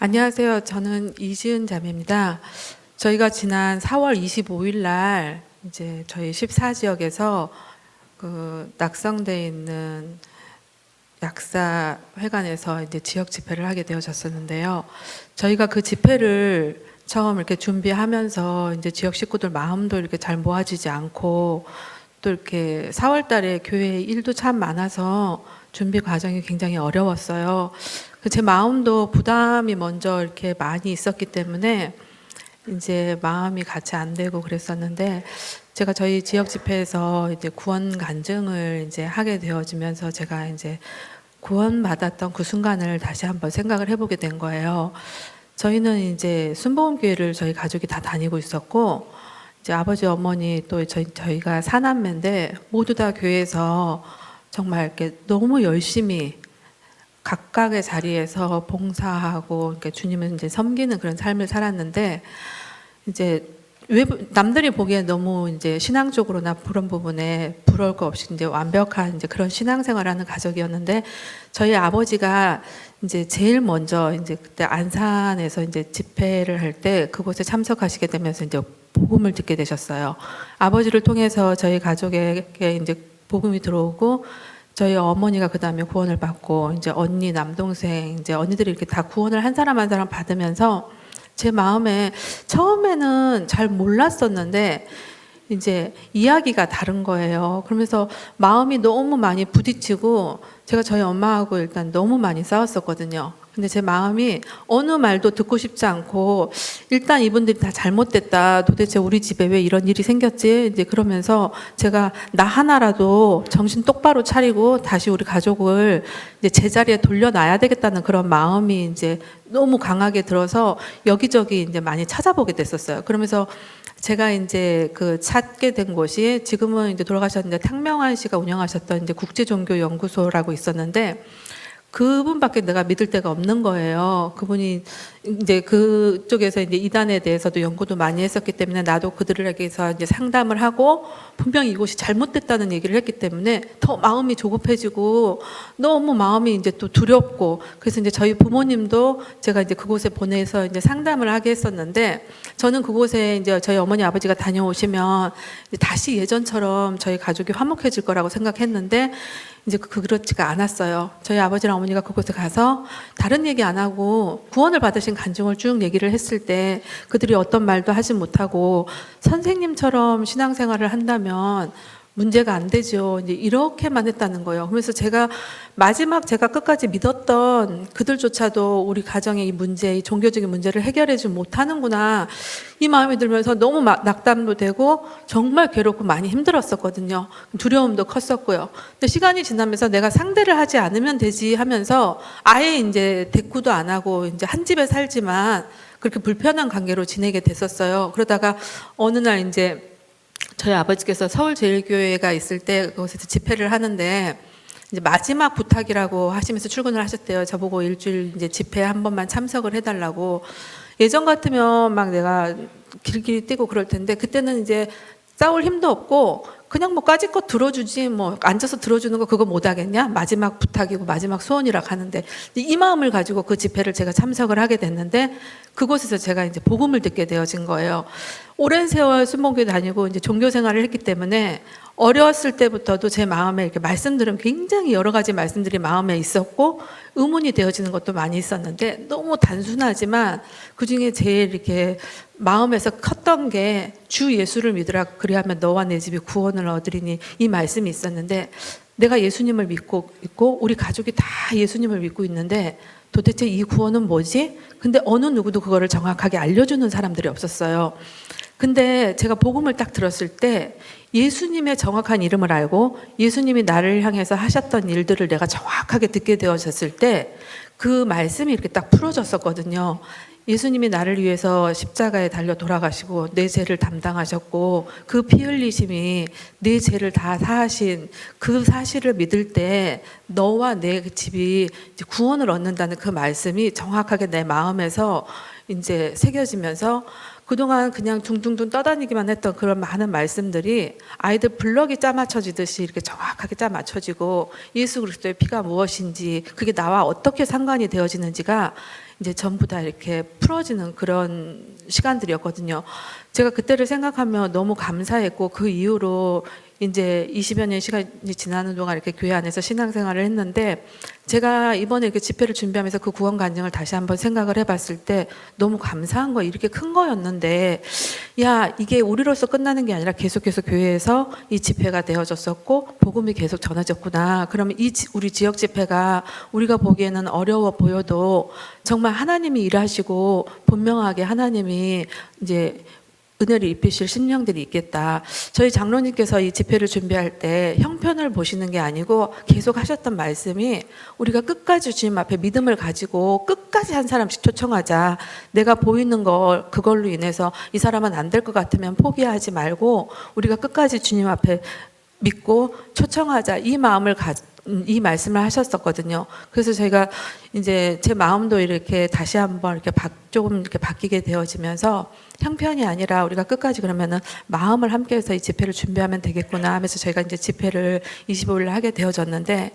안녕하세요. 저는 이지은 자매입니다. 저희가 지난 4월 25일 날 이제 저희 14지역에서 그 낙성돼 있는 약사 회관에서 이제 지역 집회를 하게 되어졌었는데요. 저희가 그 집회를 처음 이렇게 준비하면서 이제 지역 식구들 마음도 이렇게 잘 모아지지 않고 또 이렇게 4월 달에 교회 일도 참 많아서 준비 과정이 굉장히 어려웠어요. 그제 마음도 부담이 먼저 이렇게 많이 있었기 때문에 이제 마음이 같이 안 되고 그랬었는데 제가 저희 지역 집회에서 이제 구원 간증을 이제 하게 되어지면서 제가 이제 구원 받았던 그 순간을 다시 한번 생각을 해보게 된 거예요. 저희는 이제 순복음 교회를 저희 가족이 다 다니고 있었고 이제 아버지 어머니 또 저희 저희가 사남매인데 모두 다 교회에서 정말 이렇게 너무 열심히 각각의 자리에서 봉사하고 이렇게 주님을 이제 섬기는 그런 삶을 살았는데 이제 외부 남들이 보기에 너무 이제 신앙적으로나 그런 부분에 부러울 거 없이 이제 완벽한 이제 그런 신앙생활하는 가족이었는데 저희 아버지가 이제 제일 먼저 이제 그때 안산에서 이제 집회를 할 때 그곳에 참석하시게 되면서 이제 복음을 듣게 되셨어요. 아버지를 통해서 저희 가족에게 이제 복음이 들어오고 저희 어머니가 그 다음에 구원을 받고 이제 언니 남동생 이제 언니들이 이렇게 다 구원을 한 사람 한 사람 받으면서 제 마음에 처음에는 잘 몰랐었는데 이제 이야기가 다른 거예요. 그러면서 마음이 너무 많이 부딪히고 제가 저희 엄마하고 일단 너무 많이 싸웠었거든요. 근데 제 마음이 어느 말도 듣고 싶지 않고 일단 이분들이 다 잘못됐다. 도대체 우리 집에 왜 이런 일이 생겼지? 이제 그러면서 제가 나 하나라도 정신 똑바로 차리고 다시 우리 가족을 이제 제자리에 돌려놔야 되겠다는 그런 마음이 이제 너무 강하게 들어서 여기저기 이제 많이 찾아보게 됐었어요. 그러면서 제가 이제 그 찾게 된 곳이 지금은 이제 돌아가셨는데 탕명환 씨가 운영하셨던 이제 국제종교연구소라고 있었는데 그분밖에 내가 믿을 데가 없는 거예요. 그분이 이제 그쪽에서 이제 이단에 대해서도 연구도 많이 했었기 때문에 나도 그들에게서 이제 상담을 하고 분명히 이곳이 잘못됐다는 얘기를 했기 때문에 더 마음이 조급해지고 너무 마음이 이제 또 두렵고 그래서 이제 저희 부모님도 제가 이제 그곳에 보내서 이제 상담을 하게 했었는데 저는 그곳에 이제 저희 어머니 아버지가 다녀오시면 다시 예전처럼 저희 가족이 화목해질 거라고 생각했는데 이제 그 그렇지가 않았어요. 저희 아버지랑 어머니가 그곳에 가서 다른 얘기 안 하고 구원을 받으신 간증을 쭉 얘기를 했을 때 그들이 어떤 말도 하지 못하고 선생님처럼 신앙생활을 한다면 문제가 안 되죠. 이제 이렇게만 했다는 거예요. 그러면서 제가 마지막 제가 끝까지 믿었던 그들조차도 우리 가정의 이 문제, 이 종교적인 문제를 해결하지 못하는구나. 이 마음이 들면서 너무 막 낙담도 되고 정말 괴롭고 많이 힘들었었거든요. 두려움도 컸었고요. 근데 시간이 지나면서 내가 상대를 하지 않으면 되지 하면서 아예 이제 대꾸도 안 하고 이제 한 집에 살지만 그렇게 불편한 관계로 지내게 됐었어요. 그러다가 어느 날 이제 저희 아버지께서 서울제일교회가 있을 때 그곳에서 집회를 하는데 이제 마지막 부탁이라고 하시면서 출근을 하셨대요. 저보고 일주일 이제 집회 한 번만 참석을 해달라고. 예전 같으면 막 내가 길길이 뛰고 그럴 텐데 그때는 이제 싸울 힘도 없고 그냥 뭐 까짓것 들어주지 뭐 앉아서 들어주는 거 그거 못 하겠냐 마지막 부탁이고 마지막 소원이라 하는데 이 마음을 가지고 그 집회를 제가 참석을 하게 됐는데 그곳에서 제가 이제 복음을 듣게 되어진 거예요. 오랜 세월 순복교회 다니고 이제 종교 생활을 했기 때문에 어렸을 때부터도 제 마음에 이렇게 말씀 들으면 굉장히 여러 가지 말씀들이 마음에 있었고 의문이 되어지는 것도 많이 있었는데 너무 단순하지만 그 중에 제일 이렇게 마음에서 컸던 게 주 예수를 믿으라 그리하면 너와 내 집이 구원을 얻으리니 이 말씀이 있었는데 내가 예수님을 믿고 있고 우리 가족이 다 예수님을 믿고 있는데 도대체 이 구원은 뭐지? 근데 어느 누구도 그거를 정확하게 알려주는 사람들이 없었어요. 근데 제가 복음을 딱 들었을 때 예수님의 정확한 이름을 알고 예수님이 나를 향해서 하셨던 일들을 내가 정확하게 듣게 되어졌을 때 그 말씀이 이렇게 딱 풀어졌었거든요. 예수님이 나를 위해서 십자가에 달려 돌아가시고 내 죄를 담당하셨고 그 피 흘리심이 내 죄를 다 사하신 그 사실을 믿을 때 너와 내 집이 구원을 얻는다는 그 말씀이 정확하게 내 마음에서 이제 새겨지면서 그동안 그냥 둥둥둥 떠다니기만 했던 그런 많은 말씀들이 아이들 블럭이 짜맞춰지듯이 이렇게 정확하게 짜맞춰지고 예수 그리스도의 피가 무엇인지 그게 나와 어떻게 상관이 되어지는지가 이제 전부 다 이렇게 풀어지는 그런 시간들이었거든요. 제가 그때를 생각하면 너무 감사했고 그 이후로 이제 20여 년 시간이 지나는 동안 이렇게 교회 안에서 신앙생활을 했는데 제가 이번에 이렇게 집회를 준비하면서 그 구원 간증을 다시 한번 생각을 해봤을 때 너무 감사한 거 이렇게 큰 거였는데 야 이게 우리로서 끝나는 게 아니라 계속해서 교회에서 이 집회가 되어졌었고 복음이 계속 전해졌구나. 그러면 이 지- 우리 지역 집회가 우리가 보기에는 어려워 보여도 정말 하나님이 일하시고 분명하게 하나님이 이제 은혜를 입히실 심령들이 있겠다. 저희 장로님께서 이 집회를 준비할 때 형편을 보시는 게 아니고 계속 하셨던 말씀이 우리가 끝까지 주님 앞에 믿음을 가지고 끝까지 한 사람씩 초청하자. 내가 보이는 거 그걸로 인해서 이 사람은 안 될 것 같으면 포기하지 말고 우리가 끝까지 주님 앞에 믿고 초청하자. 이 마음을 가, 음, 이 말씀을 하셨었거든요. 그래서 제가 이제 제 마음도 이렇게 다시 한번 이렇게 바, 조금 이렇게 바뀌게 되어지면서 형편이 아니라 우리가 끝까지 그러면은 마음을 함께해서 이 집회를 준비하면 되겠구나 하면서 저희가 이제 집회를 25일 날 하게 되어졌는데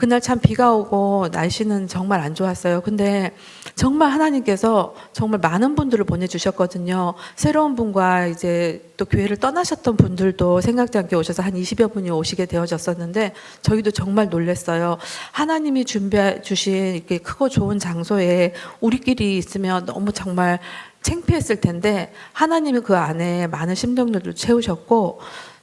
그날 참 비가 오고 날씨는 정말 안 좋았어요. 근데 정말 하나님께서 정말 많은 분들을 보내주셨거든요. 새로운 분과 이제 또 교회를 떠나셨던 분들도 생각지 않게 오셔서 한 20여 분이 오시게 되어졌었는데 저희도 정말 놀랐어요. 하나님이 준비해 주신 이렇게 크고 좋은 장소에 우리끼리 있으면 너무 정말 창피했을 텐데 하나님이 그 안에 많은 심령들도 채우셨고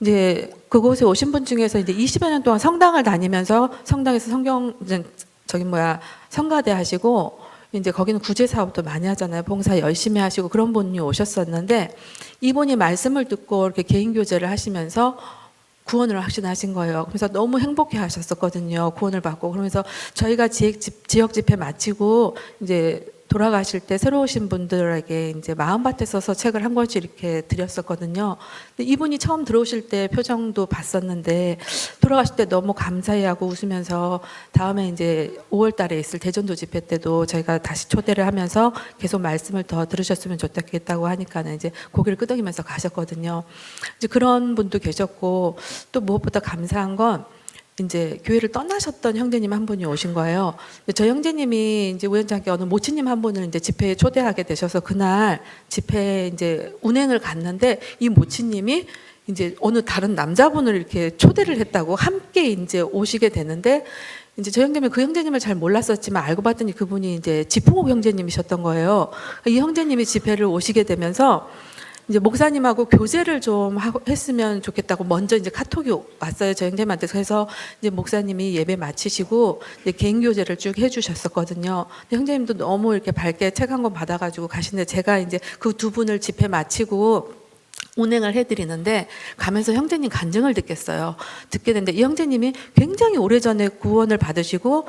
이제 그곳에 오신 분 중에서 이제 20여 년 동안 성당을 다니면서 성당에서 성경 저기 뭐야 성가대 하시고 이제 거기는 구제 사업도 많이 하잖아요. 봉사 열심히 하시고 그런 분이 오셨었는데 이분이 말씀을 듣고 이렇게 개인 교제를 하시면서 구원을 확신하신 거예요. 그래서 너무 행복해 하셨었거든요. 구원을 받고. 그러면서 저희가 지역 집회 마치고 이제 돌아가실 때 새로 오신 분들에게 이제 마음밭에 써서 책을 한 권씩 이렇게 드렸었거든요. 근데 이분이 처음 들어오실 때 표정도 봤었는데 돌아가실 때 너무 감사해하고 웃으면서 다음에 이제 5월 달에 있을 대전도 집회 때도 저희가 다시 초대를 하면서 계속 말씀을 더 들으셨으면 좋겠다고 하니까는 이제 고개를 끄덕이면서 가셨거든요. 이제 그런 분도 계셨고 또 무엇보다 감사한 건 이제 교회를 떠나셨던 형제님 한 분이 오신 거예요. 저 형제님이 이제 우연찮게 어느 모치님 한 분을 이제 집회에 초대하게 되셔서 그날 집회 이제 운행을 갔는데 이 모치님이 이제 어느 다른 남자분을 이렇게 초대를 했다고 함께 이제 오시게 되는데 이제 저 형제님은 그 형제님을 잘 몰랐었지만 알고 봤더니 그분이 이제 지풍옥 형제님이셨던 거예요. 이 형제님이 집회를 오시게 되면서 이제 목사님하고 교제를 좀 했으면 좋겠다고 먼저 이제 카톡이 왔어요 저 형제님한테 그래서 이제 목사님이 예배 마치시고 이제 개인 교제를 쭉 해주셨었거든요. 형제님도 너무 이렇게 밝게 책 한 권 받아가지고 가시는데 제가 이제 그 두 분을 집회 마치고 운행을 해드리는데 가면서 형제님 간증을 듣겠어요. 듣게 됐는데 이 형제님이 굉장히 오래전에 구원을 받으시고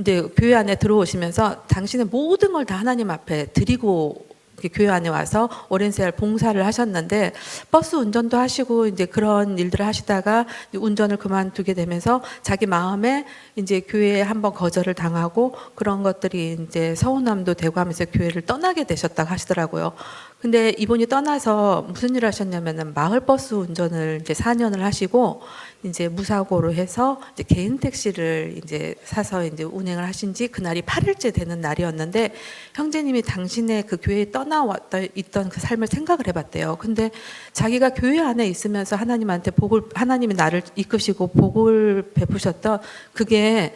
이제 교회 안에 들어오시면서 당신의 모든 걸 다 하나님 앞에 드리고 교회 안에 와서 오랜 세월 봉사를 하셨는데 버스 운전도 하시고 이제 그런 일들을 하시다가 운전을 그만두게 되면서 자기 마음에 이제 교회에 한번 거절을 당하고 그런 것들이 이제 서운함도 되고 하면서 교회를 떠나게 되셨다고 하시더라고요. 근데 이분이 떠나서 무슨 일을 하셨냐면은 마을 버스 운전을 이제 4년을 하시고 이제 무사고로 해서 이제 개인 택시를 이제 사서 이제 운행을 하신 지 그날이 8일째 되는 날이었는데 형제님이 당신의 그 교회에 떠나왔다 있던 그 삶을 생각을 해봤대요. 근데 자기가 교회 안에 있으면서 하나님한테 복을 하나님이 나를 이끄시고 복을 베푸셨던 그게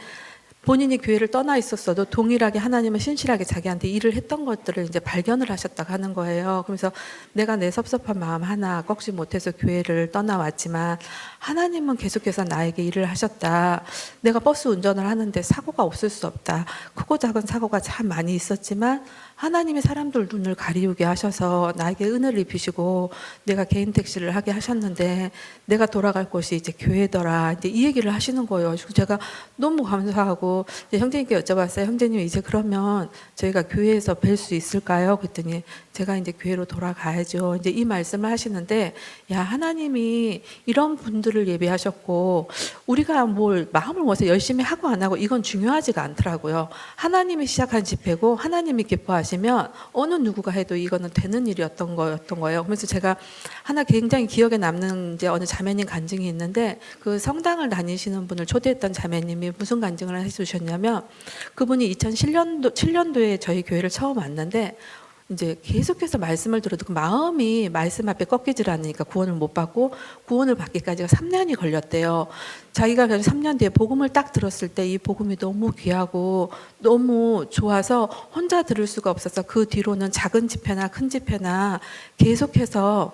본인이 교회를 떠나 있었어도 동일하게 하나님은 신실하게 자기한테 일을 했던 것들을 이제 발견을 하셨다고 하는 거예요. 그래서 내가 내 섭섭한 마음 하나 꺾지 못해서 교회를 떠나왔지만 하나님은 계속해서 나에게 일을 하셨다. 내가 버스 운전을 하는데 사고가 없을 수 없다. 크고 작은 사고가 참 많이 있었지만 하나님이 사람들 눈을 가리우게 하셔서 나에게 은혜를 입히시고 내가 개인 택시를 하게 하셨는데 내가 돌아갈 곳이 이제 교회더라. 이제 이 얘기를 하시는 거예요. 그래서 제가 너무 감사하고 형제님께 여쭤봤어요. 형제님 이제 그러면 저희가 교회에서 뵐 수 있을까요? 그랬더니 제가 이제 교회로 돌아가야죠. 이제 이 말씀을 하시는데 야 하나님이 이런 분들 을 예배하셨고 우리가 뭘 마음을 모아서 열심히 하고 안 하고 이건 중요하지가 않더라고요. 하나님이 시작한 집회고 하나님이 기뻐하시 말씀하시면 어느 누구가 해도 이거는 되는 일이었던 거였던 거예요. 그래서 제가 하나 굉장히 기억에 남는 이제 어느 자매님 간증이 있는데 그 성당을 다니시는 분을 초대했던 자매님이 무슨 간증을 해주셨냐면 그분이 2007년도 7년도에 저희 교회를 처음 왔는데 이제 계속해서 말씀을 들어도 그 마음이 말씀 앞에 꺾이질 않으니까 구원을 못 받고 구원을 받기까지가 3년이 걸렸대요. 자기가 그래서 3년 뒤에 복음을 딱 들었을 때 이 복음이 너무 귀하고 너무 좋아서 혼자 들을 수가 없어서 그 뒤로는 작은 집회나 큰 집회나 계속해서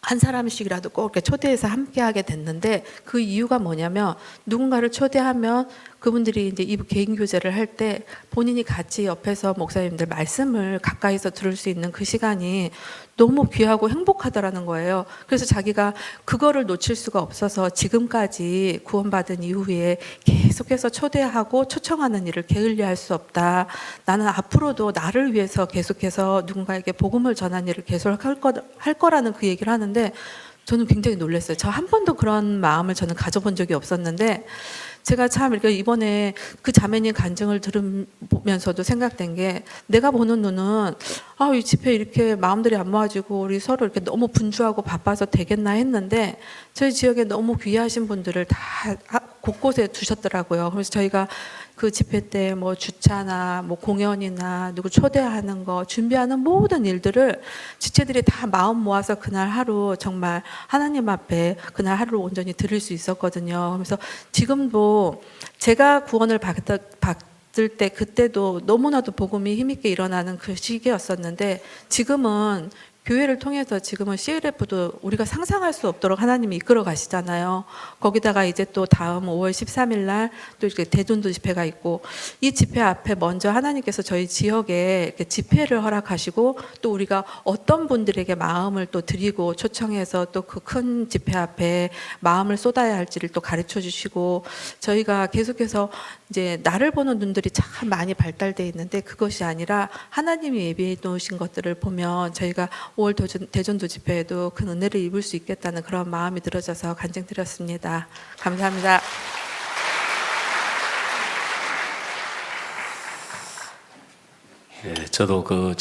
한 사람씩이라도 꼭 이렇게 초대해서 함께 하게 됐는데 그 이유가 뭐냐면 누군가를 초대하면 그분들이 이제 이 개인 교제를 할 때 본인이 같이 옆에서 목사님들 말씀을 가까이서 들을 수 있는 그 시간이 너무 귀하고 행복하더라는 거예요. 그래서 자기가 그거를 놓칠 수가 없어서 지금까지 구원받은 이후에 계속해서 초대하고 초청하는 일을 게을리할 수 없다. 나는 앞으로도 나를 위해서 계속해서 누군가에게 복음을 전하는 일을 계속 할, 거, 할 거라는 그 얘기를 하는데 저는 굉장히 놀랐어요. 저 한 번도 그런 마음을 저는 가져본 적이 없었는데 제가 참 이렇게 이번에 그 자매님 간증을 들으면서도 생각된 게 내가 보는 눈은 아, 이 집회 이렇게 마음들이 안 모아지고 우리 서로 이렇게 너무 분주하고 바빠서 되겠나 했는데 저희 지역에 너무 귀하신 분들을 다 하- 곳곳에 두셨더라고요. 그래서 저희가 그 집회 때 뭐 주차나 뭐 공연이나 누구 초대하는 거 준비하는 모든 일들을 지체들이 다 마음 모아서 그날 하루 정말 하나님 앞에 그날 하루를 온전히 드릴 수 있었거든요. 그래서 지금도 제가 구원을 받을 때 그때도 너무나도 복음이 힘있게 일어나는 그 시기였었는데 지금은 교회를 통해서 지금은 CLF도 우리가 상상할 수 없도록 하나님이 이끌어 가시잖아요. 거기다가 이제 또 다음 5월 13일 날 또 이렇게 대전도 집회가 있고 이 집회 앞에 먼저 하나님께서 저희 지역에 이렇게 집회를 허락하시고 또 우리가 어떤 분들에게 마음을 또 드리고 초청해서 또 그 큰 집회 앞에 마음을 쏟아야 할지를 또 가르쳐 주시고 저희가 계속해서 이제 나를 보는 눈들이 참 많이 발달돼 있는데 그것이 아니라 하나님이 예비해 놓으신 것들을 보면 저희가 5월 도전, 대전도 집회에도 큰 은혜를 입을 수 있겠다는 그런 마음이 들어져서 간증드렸습니다. 감사합니다. 예, 저도 그